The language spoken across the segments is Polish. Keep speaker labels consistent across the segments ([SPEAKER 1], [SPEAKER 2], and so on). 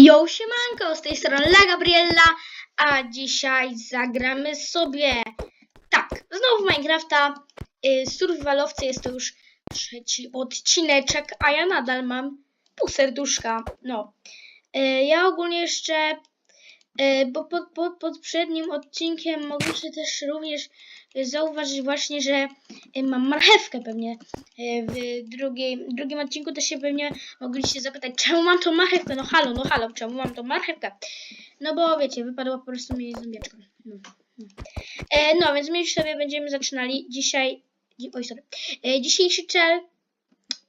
[SPEAKER 1] Yo, siemanko, z tej strony La Gabriella, a dzisiaj zagramy sobie, tak, znowu Minecrafta, y, survivalowcy, jest to już trzeci odcineczek, a ja nadal mam pół serduszka, no. Y, ja ogólnie jeszcze, bo pod, pod, pod poprzednim odcinkiem mogliście też również zauważyć właśnie, że y, mam marchewkę pewnie, y, w drugiej, drugim odcinku też się pewnie mogliście zapytać, czemu mam tą marchewkę? No halo, no halo, czemu mam tą marchewkę? No bo wiecie, wypadła po prostu mi zębieczka. No, no. E, więc my już sobie będziemy zaczynali dzisiaj. dzi- Oj, sorry. E, dzisiejszy cel.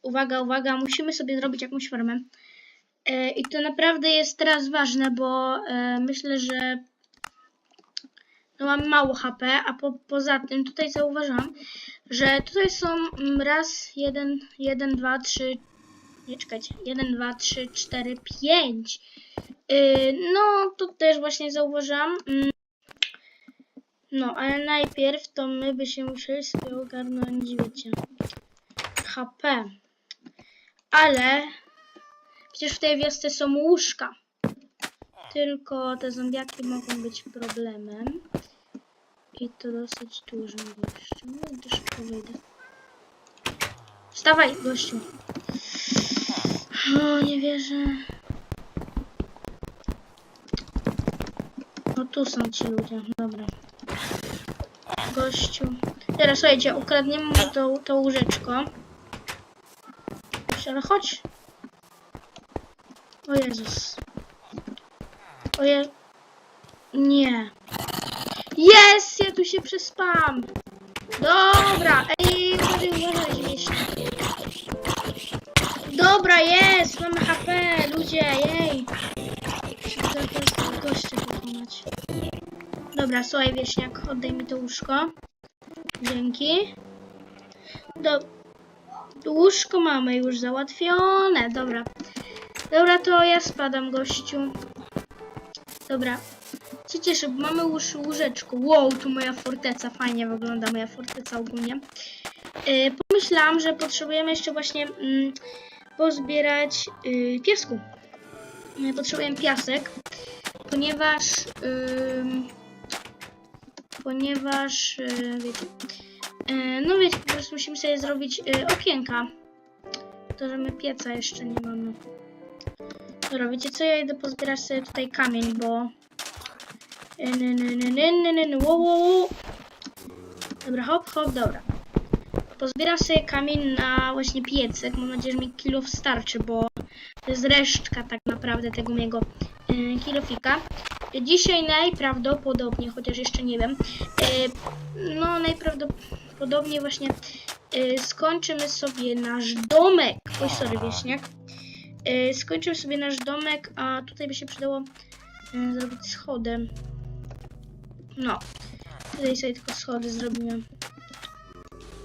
[SPEAKER 1] Uwaga, uwaga, musimy sobie zrobić jakąś formę. E, I to naprawdę jest teraz ważne, bo e, myślę, że no mam mało HP, a po, poza tym tutaj zauważam, że tutaj są mm, raz, jeden, jeden, dwa, trzy, nie czekajcie, jeden, dwa, trzy, cztery, pięć. Yy, no, to też właśnie zauważyłam. Mm. No, ale najpierw to my by się musieli sobie ogarnąć, wiecie, HP. Ale przecież w tej wiosce są łóżka. Tylko te zombiaki mogą być problemem. I to dosyć dużym gościu. No, szybko wyjdę. Wstawaj, gościu. O, nie wierzę. O, tu są ci ludzie. Dobra. Gościu. Teraz słuchajcie, ukradniemy mu to, to łóżeczko. Ale chodź. O Jezus. O Je... Nie. Jest! Ja tu się przespam. Dobra. Ej. Dobra, jest! Mamy HP, ludzie, jej! Trzeba goście pokonać. Dobra, słuchaj, wieśniak, oddaj mi to łóżko. Dzięki. Do... Łóżko mamy już załatwione, dobra. Dobra, to ja spadam, gościu. Dobra. Się cieszę, bo mamy łóż, łóżeczko. Wow, tu moja forteca, fajnie wygląda moja forteca ogólnie. Yy, pomyślałam, że potrzebujemy jeszcze właśnie... Mm, pozbierać y, piasku. Y, Potrzebujemy piasek, ponieważ ym, ponieważ y, wiecie, y, no wiecie, po prostu musimy sobie zrobić y, okienka. To, że my pieca jeszcze nie mamy. Dobra, wiecie co, ja idę pozbierać sobie tutaj kamień, bo y, ny, ny, ny, ny, ny, ny, ny, wo, wo, wo. Dobra, hop, hop, dobra. Pozbieram sobie kamień na właśnie piecek. Mam nadzieję, że mi kilo starczy, bo to jest resztka tak naprawdę tego mojego y, kilofika. Dzisiaj najprawdopodobniej, chociaż jeszcze nie wiem, y, no najprawdopodobniej właśnie y, skończymy sobie nasz domek. Oj, sorry, wieśniak. Y, skończymy sobie nasz domek, a tutaj by się przydało y, zrobić schodem. No, tutaj sobie tylko schody zrobimy.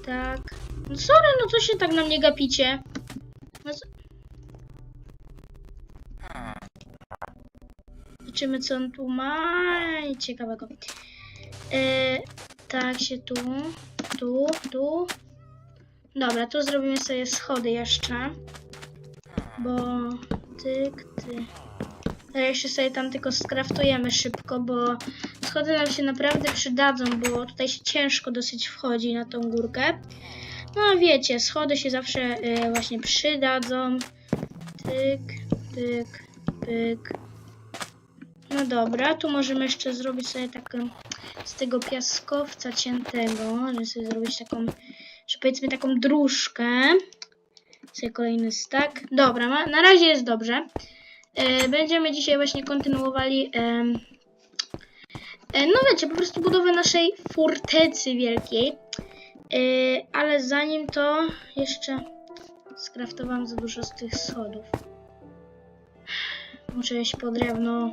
[SPEAKER 1] Tak. No sorry, no co się tak na mnie gapicie? No co... Zobaczymy, co on tu ma. Ciekawego. E, tak się tu, tu, tu. Dobra, tu zrobimy sobie schody jeszcze. Bo tyk, ty. Teraz jeszcze sobie tam tylko skraftujemy szybko, bo schody nam się naprawdę przydadzą, bo tutaj się ciężko dosyć wchodzi na tą górkę. No a wiecie, schody się zawsze y, właśnie przydadzą. Tyk, tyk, tyk. No dobra, tu możemy jeszcze zrobić sobie taką z tego piaskowca ciętego, żeby sobie zrobić taką, że powiedzmy taką dróżkę. Kolejny stack. Dobra, ma, na razie jest dobrze. E, będziemy dzisiaj właśnie kontynuowali e, no wiecie, po prostu budowę naszej fortecy wielkiej. E, ale zanim to jeszcze skraftowałam za dużo z tych schodów. Muszę iść po drewno.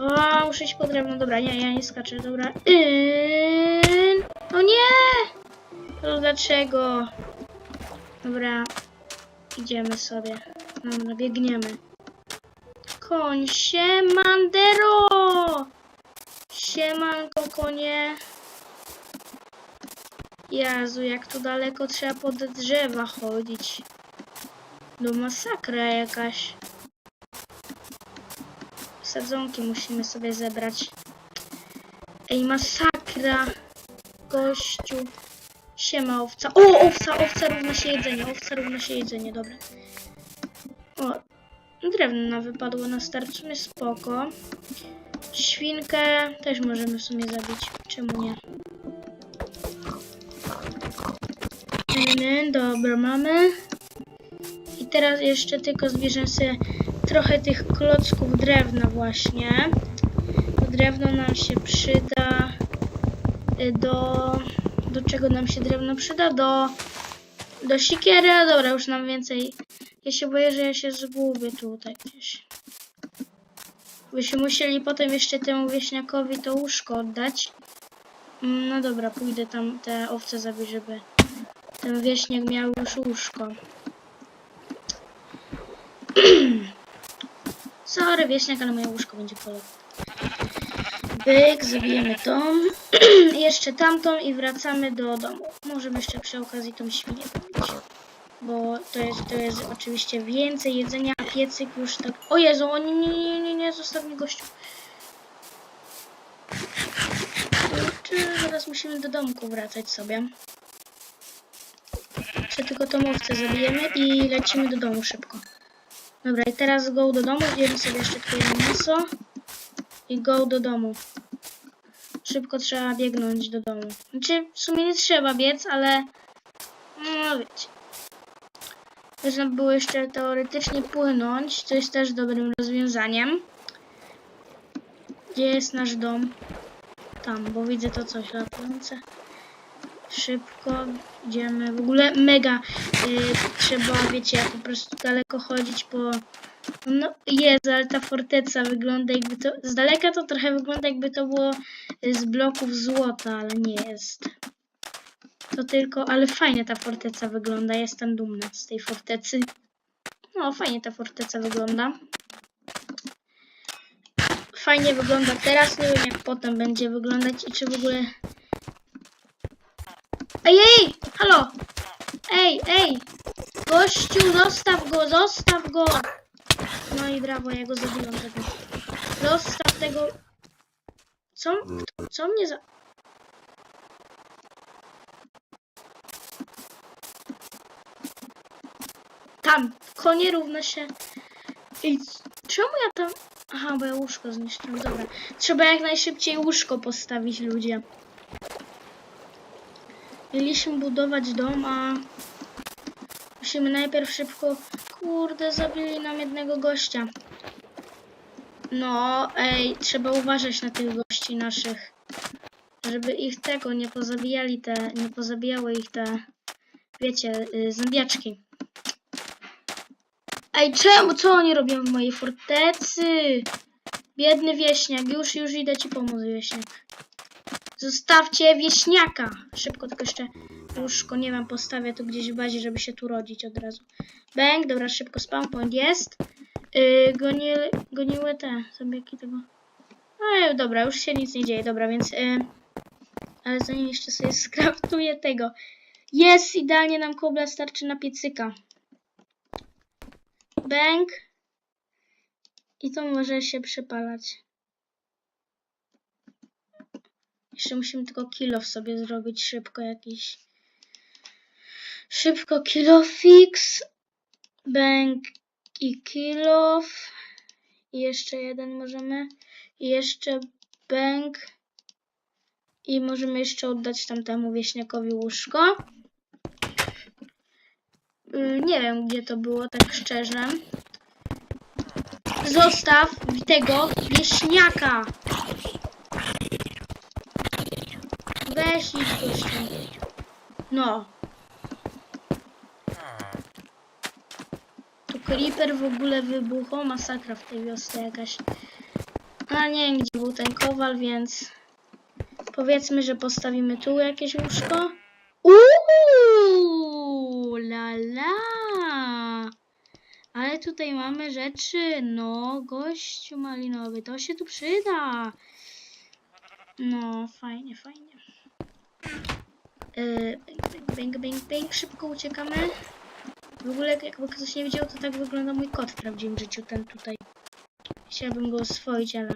[SPEAKER 1] O, muszę iść po drewno. Dobra, nie, ja nie skaczę, dobra. Yy, o nie! To dlaczego? Dobra, idziemy sobie. Dobra, biegniemy. Koń, siemandero! Siemanko, konie. Jezu, jak tu daleko trzeba pod drzewa chodzić. No masakra jakaś. sadzonki musimy sobie zebrać. Ej, masakra. Gościu. Siema owca. O, owca, owca równa się jedzenie, owca równa się jedzenie, dobra. O, drewno nam wypadło na start, w spoko. Świnkę też możemy w sumie zabić, czemu nie? Dobra, mamy. I teraz jeszcze tylko zbierzemy sobie trochę tych klocków drewna właśnie. Drewno nam się przyda y, do... Do czego nam się drewno przyda? Do... Do sikiery, a dobra, już nam więcej... Ja się boję, że ja się zgubię tutaj gdzieś. Byśmy musieli potem jeszcze temu wieśniakowi to łóżko oddać. Mm, No dobra, pójdę tam te owce zabić, żeby ten wieśniak miał już łóżko. Sorry, wieśniak, ale moje łóżko będzie polowe. Byk, zabijemy tą. jeszcze tamtą i wracamy do domu. Możemy jeszcze przy okazji tą świnię zabić. Bo to jest, to jest oczywiście więcej jedzenia, a piecyk już tak... O Jezu, o nie, nie, nie, nie, nie, zostaw mnie gościu. Kurczę, Teraz musimy do domku wracać sobie. Jeszcze tylko tą owcę zabijemy i lecimy do domu szybko. Dobra, i teraz go do domu, zjemy sobie jeszcze twoje mięso i go do domu. Szybko trzeba biegnąć do domu. Znaczy, w sumie nie trzeba biec, ale no wiecie. Można było jeszcze teoretycznie płynąć, co jest też dobrym rozwiązaniem. Gdzie jest nasz dom? Tam, bo widzę to coś latające. Szybko idziemy. W ogóle mega y, trzeba, wiecie, po prostu daleko chodzić po... No jest, ale ta forteca wygląda jakby to... Z daleka to trochę wygląda jakby to było z bloków złota, ale nie jest. To tylko, ale fajnie ta forteca wygląda. Jestem dumna z tej fortecy. No, fajnie ta forteca wygląda. Fajnie wygląda teraz. Nie wiem, jak potem będzie wyglądać i czy w ogóle. Ej, ej! Halo! Ej, ej! Gościu, zostaw go, zostaw go! No i brawo, ja go zabiłam tego. Zostaw tego. Co? Co mnie za. Tam, konie równa się. Ej, czemu ja tam. Aha, bo ja łóżko zniszczyłem. Dobra. Trzeba jak najszybciej łóżko postawić, ludzie. Mieliśmy budować dom, a musimy najpierw szybko. Kurde, zabili nam jednego gościa. No, ej, trzeba uważać na tych gości naszych. Żeby ich tego nie pozabijali te. Nie pozabijały ich te. Wiecie, y, zębiaczki. Ej, czemu? Co oni robią w mojej fortecy? Biedny wieśniak. Już, już idę ci pomóc, wieśniak. Zostawcie wieśniaka. Szybko tylko jeszcze łóżko, nie wiem, postawię tu gdzieś w bazie, żeby się tu rodzić od razu. Bang, dobra, szybko spawn point jest. Yy, goni, goniły te zombiaki tego. No dobra, już się nic nie dzieje, dobra, więc... Yy, ale zanim jeszcze sobie skraftuję tego. Jest, idealnie nam kobla starczy na piecyka. Bang. I to może się przypalać. Jeszcze musimy tylko kill off sobie zrobić szybko jakiś. Szybko kill off fix. Bang i kill off. I jeszcze jeden możemy. I jeszcze bang. I możemy jeszcze oddać tamtemu wieśniakowi łóżko. Y, Nie wiem, gdzie to było, tak szczerze. Zostaw tego wieśniaka. Weź idź gościu. No. Tu creeper w ogóle wybuchł. Masakra w tej wiosce jakaś. A nie wiem, gdzie był ten kowal, więc... Powiedzmy, że postawimy tu jakieś łóżko. Uuu, la la. Ale tutaj mamy rzeczy. No, gościu malinowy, to się tu przyda. No, fajnie, fajnie. Yy, bang, bang, bang, szybko uciekamy. W ogóle, jakby ktoś nie wiedział, to tak wygląda mój kot w prawdziwym życiu, ten tutaj. Chciałabym go oswoić, ale...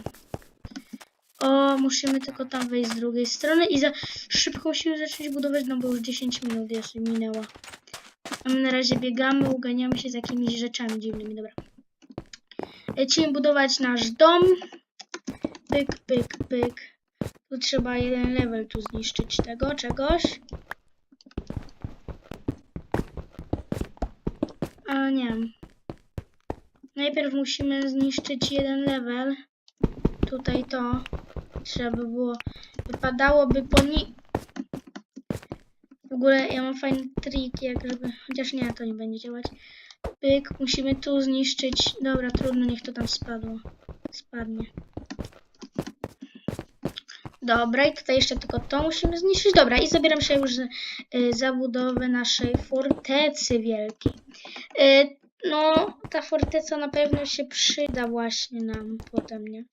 [SPEAKER 1] O, musimy tylko tam wejść z drugiej strony i za szybko musimy zacząć budować, no bo już 10 minut jeszcze minęło. A my na razie biegamy, uganiamy się z jakimiś rzeczami dziwnymi, dobra. Lecimy budować nasz dom. Pyk, pyk, pyk. Tu trzeba jeden level tu zniszczyć tego czegoś. A nie. Najpierw musimy zniszczyć jeden level. Tutaj to. Trzeba by było. Wypadałoby po ni... W ogóle ja mam fajny trik, jak żeby. Chociaż nie, to nie będzie działać. Pyk, musimy tu zniszczyć. Dobra, trudno, niech to tam spadło. Spadnie. Dobra, i tutaj jeszcze tylko to musimy zniszczyć. Dobra, i zabieram się już y, za budowę naszej fortecy wielkiej. Y, no, ta forteca na pewno się przyda właśnie nam potem, nie?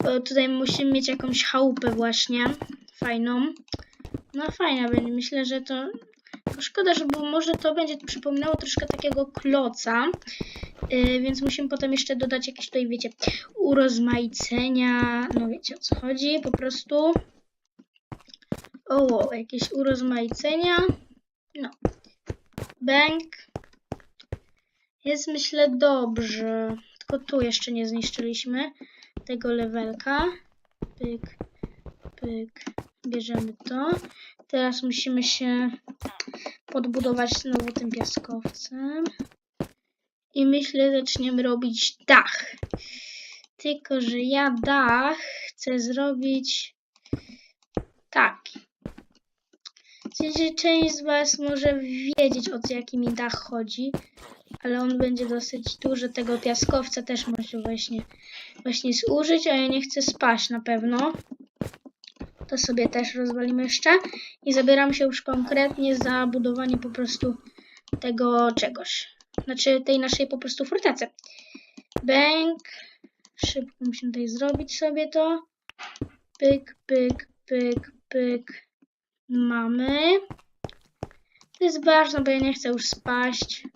[SPEAKER 1] Bo tutaj musimy mieć jakąś chałupę właśnie, fajną. No fajna będzie, myślę, że to... Szkoda, że bo może to będzie przypominało troszkę takiego kloca, yy, więc musimy potem jeszcze dodać jakieś tutaj, wiecie, urozmaicenia, no wiecie o co chodzi, po prostu. O, jakieś urozmaicenia, no. Bank. Jest myślę dobrze, tylko tu jeszcze nie zniszczyliśmy tego levelka. Pyk, pyk, bierzemy to. Teraz musimy się podbudować znowu tym piaskowcem. I myślę, zaczniemy robić dach. Tylko, że ja dach chcę zrobić taki. W sensie część z Was może wiedzieć, o co jaki mi dach chodzi, ale on będzie dosyć duży. Tego piaskowca też może właśnie, właśnie zużyć, a ja nie chcę spaść na pewno. To sobie też rozwalimy jeszcze. I zabieram się już konkretnie za budowanie po prostu tego czegoś. Znaczy tej naszej po prostu fortecy. Bęk. Szybko musimy tutaj zrobić sobie to. Pyk, pyk, pyk, pyk. Mamy. To jest ważne, bo ja nie chcę już spaść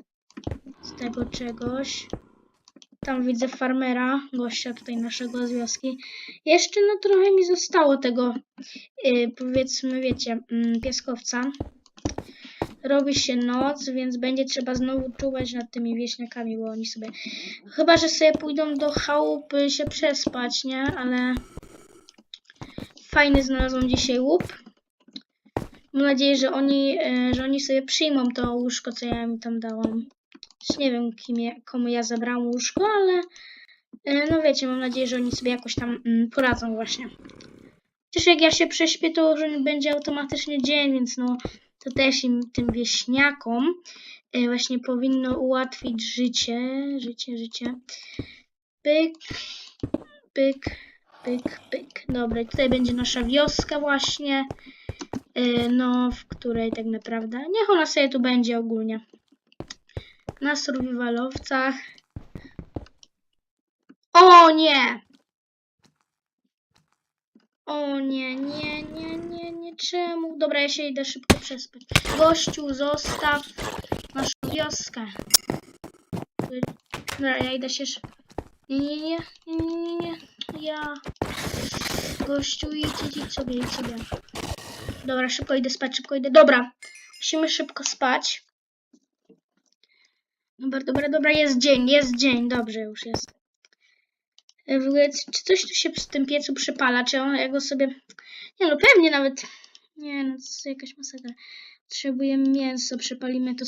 [SPEAKER 1] z tego czegoś. Tam widzę farmera, gościa tutaj naszego z wioski. Jeszcze no trochę mi zostało tego, yy, powiedzmy, wiecie, mm, pieskowca. Robi się noc, więc będzie trzeba znowu czuwać nad tymi wieśniakami, bo oni sobie... Chyba, że sobie pójdą do chałupy się przespać, nie? Ale... Fajny znalazłam dzisiaj łup. Mam nadzieję, że oni, e, że oni sobie przyjmą to łóżko, co ja im tam dałam. Już nie wiem, kim ja, komu ja zabrałam łóżko, ale e, no wiecie, mam nadzieję, że oni sobie jakoś tam mm, poradzą właśnie. Chociaż jak ja się prześpię, to już będzie automatycznie dzień, więc no to też im, tym wieśniakom e, właśnie powinno ułatwić życie, życie, życie. Pyk, pyk, pyk, pyk. Dobra, tutaj będzie nasza wioska właśnie, e, no w której tak naprawdę, niech ona sobie tu będzie ogólnie na survivalowcach. O nie! O nie, nie, nie, nie, nie, czemu? Dobra, ja się idę szybko przespać. Gościu, zostaw naszą wioskę. Dobra, ja idę się... sz- Nie, nie, nie, nie, nie, nie, ja... Gościu, idź, idź sobie, idź sobie. Dobra, szybko idę spać, szybko idę. Dobra, musimy szybko spać. Dobra, dobra, dobra, jest dzień, jest dzień, dobrze już jest. E, W ogóle, czy coś tu się przy tym piecu przypala, czy on, ja go sobie... Nie no, pewnie nawet... Nie no, to jest jakaś masakra. Potrzebujemy mięso, przepalimy to...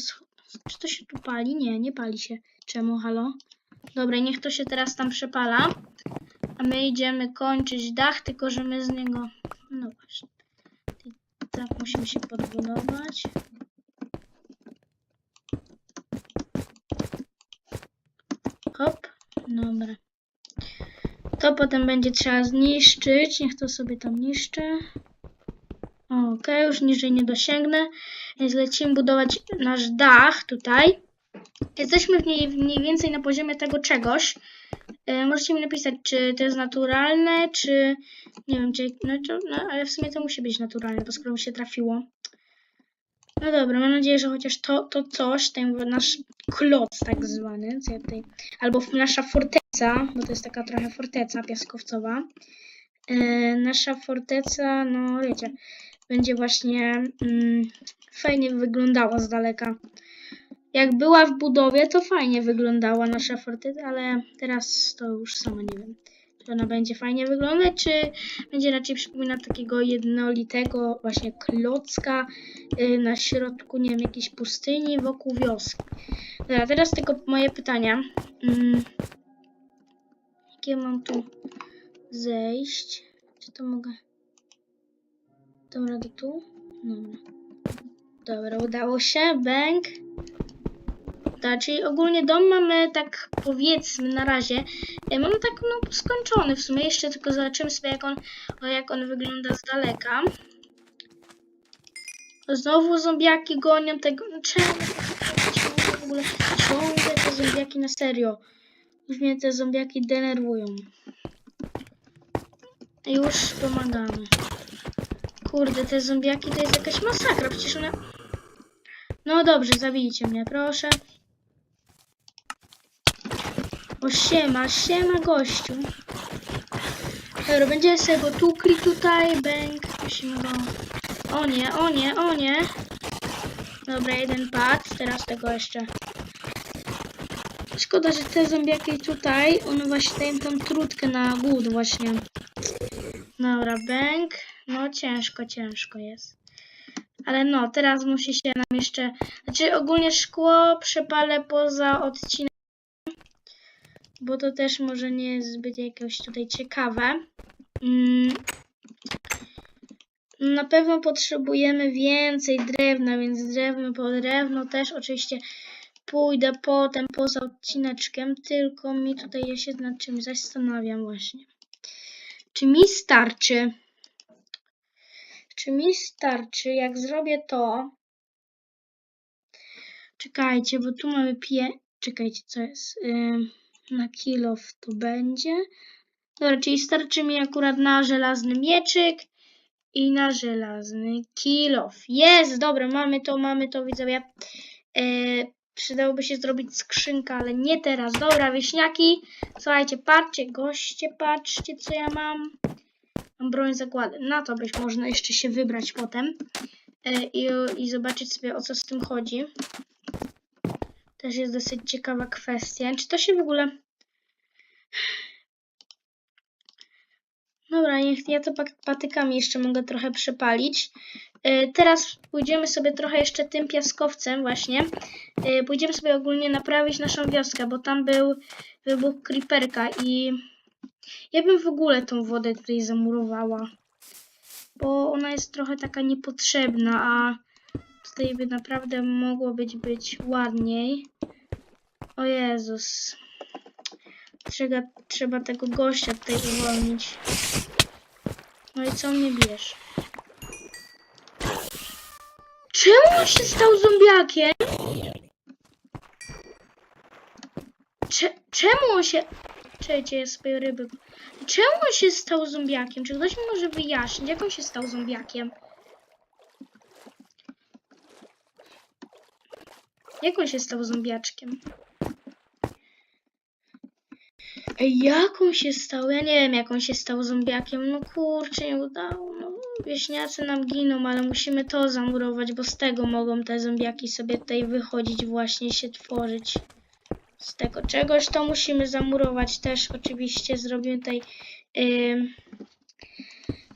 [SPEAKER 1] Czy to się tu pali? Nie, nie pali się. Czemu, halo? Dobra, niech to się teraz tam przepala. A my idziemy kończyć dach, tylko że my z niego... No właśnie. Tak musimy się podbudować. Hop, dobra. To potem będzie trzeba zniszczyć. Niech to sobie tam niszczy. Okej, już niżej nie dosięgnę. Więc lecimy budować nasz dach tutaj. Jesteśmy mniej, mniej więcej na poziomie tego czegoś. E, możecie mi napisać, czy to jest naturalne, czy nie wiem, czy, no, no ale w sumie to musi być naturalne, bo skoro mi się trafiło. No dobra, mam nadzieję, że chociaż to, to coś, ten nasz kloc tak zwany, co ja tutaj, albo nasza forteca, bo to jest taka trochę forteca piaskowcowa. E, nasza forteca, no wiecie, będzie właśnie mm, fajnie wyglądała z daleka. Jak była w budowie, to fajnie wyglądała nasza forteca, ale teraz to już sama nie wiem. Czy ona będzie fajnie wyglądać, czy będzie raczej przypominać takiego jednolitego właśnie klocka y, na środku, nie wiem, jakiejś pustyni wokół wioski. Dobra, teraz tylko moje pytania. Mm, jakie mam tu zejść? Czy to mogę? Dam radę tu? Dobra. Dobra, udało się. Bęk. Tak, czyli ogólnie dom mamy tak powiedzmy na razie. e, Mamy tak no skończony w sumie. Jeszcze tylko zobaczymy sobie jak on, jak on wygląda z daleka. Znowu zombiaki gonią tego. No? Czemu w ogóle ciągle te zombiaki na serio? Już mnie te zombiaki denerwują. Już pomagamy. Kurde, te zombiaki to jest jakaś masakra. Przecież one... No dobrze, zabijcie mnie, proszę. O siema, siema gościu. Dobra, będziemy sobie go tukli tutaj, bęk. Musimy go... O nie, o nie, o nie. Dobra, jeden pad, teraz tego jeszcze. Szkoda, że te zombiaki tutaj, one właśnie dają tą trutkę na głód właśnie. Dobra, bęk. No ciężko, ciężko jest. Ale no, teraz musi się nam jeszcze... Znaczy ogólnie szkło przepalę poza odcinem, bo to też może nie jest zbyt jakoś tutaj ciekawe. Mm. Na pewno potrzebujemy więcej drewna, więc drewno po drewno też oczywiście pójdę potem poza odcineczkiem, tylko mi tutaj ja się nad czymś zastanawiam właśnie. Czy mi starczy? Czy mi starczy, jak zrobię to? Czekajcie, bo tu mamy pie... Czekajcie, co jest? Ym, na kilof to będzie. Dobra, czyli starczy mi akurat na żelazny mieczyk i na żelazny kilof. Jest, dobra, mamy to, mamy to, widzowie. E, przydałoby się zrobić skrzynkę, ale nie teraz. Dobra, wieśniaki, słuchajcie, patrzcie, goście, patrzcie, co ja mam. Mam broń zagłady. Na to byś można jeszcze się wybrać potem e, i, i zobaczyć sobie, o co z tym chodzi. Też jest dosyć ciekawa kwestia. Czy to się w ogóle... Dobra, niech ja to patykami jeszcze mogę trochę przepalić. E, Teraz pójdziemy sobie trochę jeszcze tym piaskowcem właśnie. E, Pójdziemy sobie ogólnie naprawić naszą wioskę, bo tam był wybuch creeperka i ja bym w ogóle tą wodę tutaj zamurowała. Bo ona jest trochę taka niepotrzebna, a tutaj by naprawdę mogło być być ładniej. O Jezus. Trzeba, trzeba tego gościa tutaj uwolnić. No i co mnie bierz? Czemu on się stał zombiakiem? Cze czemu on się... Czekajcie, ja sobie ryby... Czemu on się stał zombiakiem? Czy ktoś mi może wyjaśnić, jak on się stał zombiakiem? Jak on się stał zombiaczkiem? Ej, jak on się stał? Ja nie wiem, jak on się stał zombiakiem. No kurczę, nie udało. No, wieśniacy nam giną, ale musimy to zamurować, bo z tego mogą te zombiaki sobie tutaj wychodzić, właśnie się tworzyć. Z tego czegoś to musimy zamurować też. Oczywiście zrobimy tutaj. ym,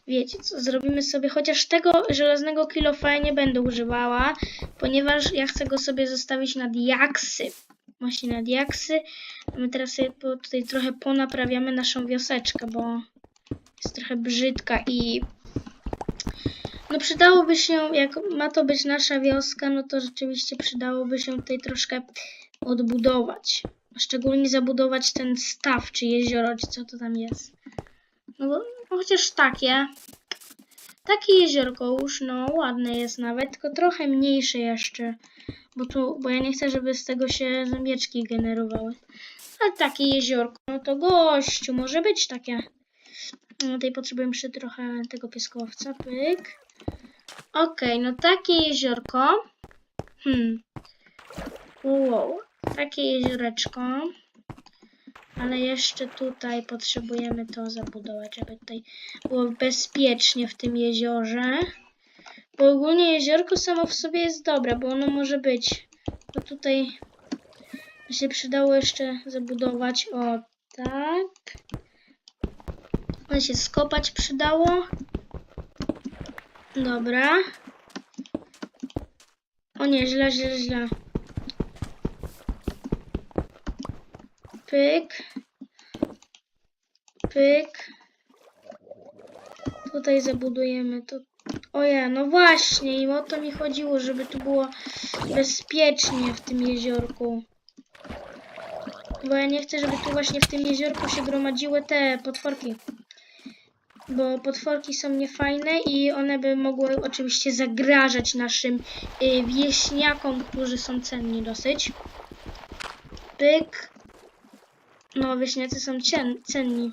[SPEAKER 1] wiecie co, zrobimy sobie, chociaż tego żelaznego kilofa nie będę używała, ponieważ ja chcę go sobie zostawić na diaksy. Właśnie na diaksy. A My teraz sobie tutaj trochę ponaprawiamy naszą wioseczkę, bo jest trochę brzydka i no przydałoby się, jak ma to być nasza wioska, no to rzeczywiście przydałoby się tutaj troszkę odbudować. Szczególnie zabudować ten staw, czy jezioro, czy co to tam jest. No bo no chociaż takie. Takie jeziorko już, no ładne jest nawet, tylko trochę mniejsze jeszcze. Bo tu, bo ja nie chcę, żeby z tego się zombieczki generowały. Ale takie jeziorko, no to gościu, może być takie. No tutaj potrzebujemy jeszcze trochę tego pieskowca, pyk. Okej, no takie jeziorko. Hmm. Wow, takie jezioreczko. Ale jeszcze tutaj potrzebujemy to zabudować, żeby tutaj było bezpiecznie w tym jeziorze. Bo ogólnie jeziorko samo w sobie jest dobre, bo ono może być. Bo tutaj by się przydało jeszcze zabudować. O, tak. On się skopać przydało. Dobra. O nie, źle, źle, źle. Pyk. Pyk. Tutaj zabudujemy to. O ja, no właśnie, i o to mi chodziło, żeby tu było bezpiecznie w tym jeziorku. Bo ja nie chcę, żeby tu właśnie w tym jeziorku się gromadziły te potworki. Bo potworki są niefajne i one by mogły oczywiście zagrażać naszym y, wieśniakom, którzy są cenni dosyć. Pyk. No, wieśniacy są cien, cenni.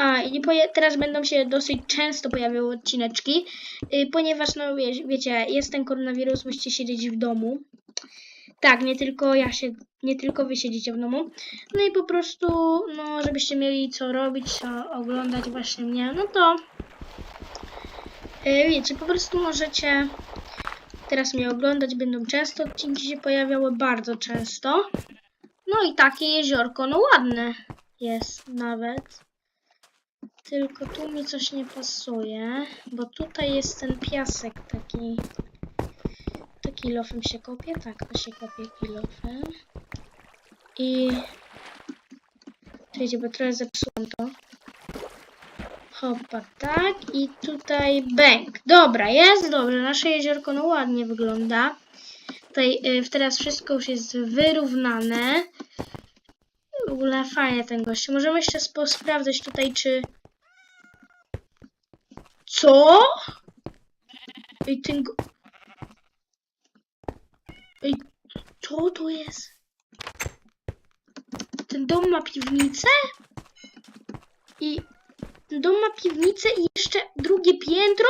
[SPEAKER 1] A, i teraz będą się dosyć często pojawiały odcineczki, y, ponieważ, no wie, wiecie, jest ten koronawirus, musicie siedzieć w domu. Tak, nie tylko ja się, nie tylko wy siedzicie w domu. No i po prostu, no, żebyście mieli co robić, co oglądać właśnie mnie, no to y, wiecie, po prostu możecie teraz mnie oglądać, będą często odcinki się pojawiały, bardzo często. No i takie jeziorko, no ładne jest nawet. Tylko tu mi coś nie pasuje, bo tutaj jest ten piasek taki. To kilofem się kopie? Tak, to się kopie kilofem. I... Czekajcie, bo trochę zepsułam to. Hopa, tak. I tutaj bęk. Dobra, jest dobrze. Nasze jeziorko no ładnie wygląda. Tutaj y, teraz wszystko już jest wyrównane. W ogóle fajnie ten gość. Możemy jeszcze sprawdzać tutaj, czy... Co? Ej, ten. Ej, co to jest? Ten dom ma piwnicę? I ten dom ma piwnicę i jeszcze drugie piętro?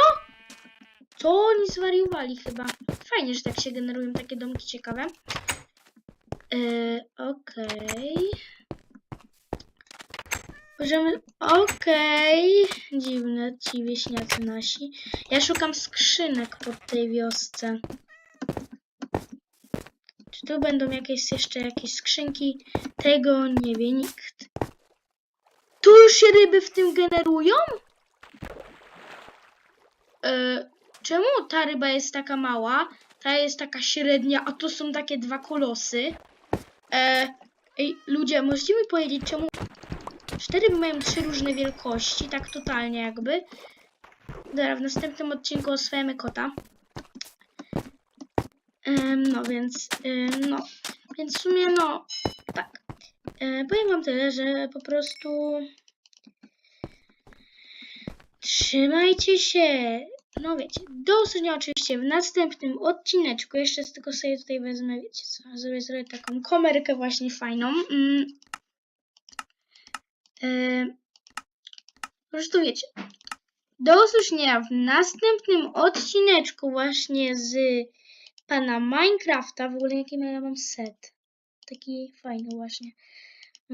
[SPEAKER 1] Co oni zwariowali chyba? Fajnie, że tak się generują takie domki ciekawe. Yy, Okej. Możemy... Okej. Dziwne ci wieśniacy nasi. Ja szukam skrzynek pod tej wiosce. Czy tu będą jakieś jeszcze jakieś skrzynki? Tego nie wie nikt. Tu już się ryby w tym generują? E, czemu ta ryba jest taka mała? Ta jest taka średnia, a to są takie dwa kolosy. E, ej, ludzie, możecie mi powiedzieć, czemu cztery mają trzy różne wielkości, tak totalnie jakby. Dobra, w następnym odcinku oswajamy kota. No więc, no, więc w sumie, no, tak. Powiem wam tyle, że po prostu trzymajcie się. No wiecie, do usłyszenia oczywiście w następnym odcineczku. Jeszcze tylko sobie tutaj wezmę, wiecie co, zrobię, zrobię taką komerkę właśnie fajną. Po prostu wiecie, do usłyszenia w następnym odcineczku właśnie z pana Minecrafta. W ogóle jaki ja mam set. Taki fajny właśnie.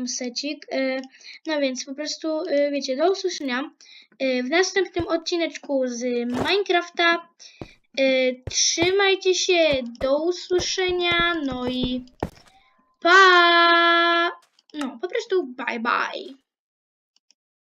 [SPEAKER 1] Secik. E, No więc po prostu, e, wiecie, do usłyszenia e, w następnym odcineczku z Minecrafta. Trzymajcie się, do usłyszenia, no i pa! No, po prostu bye bye.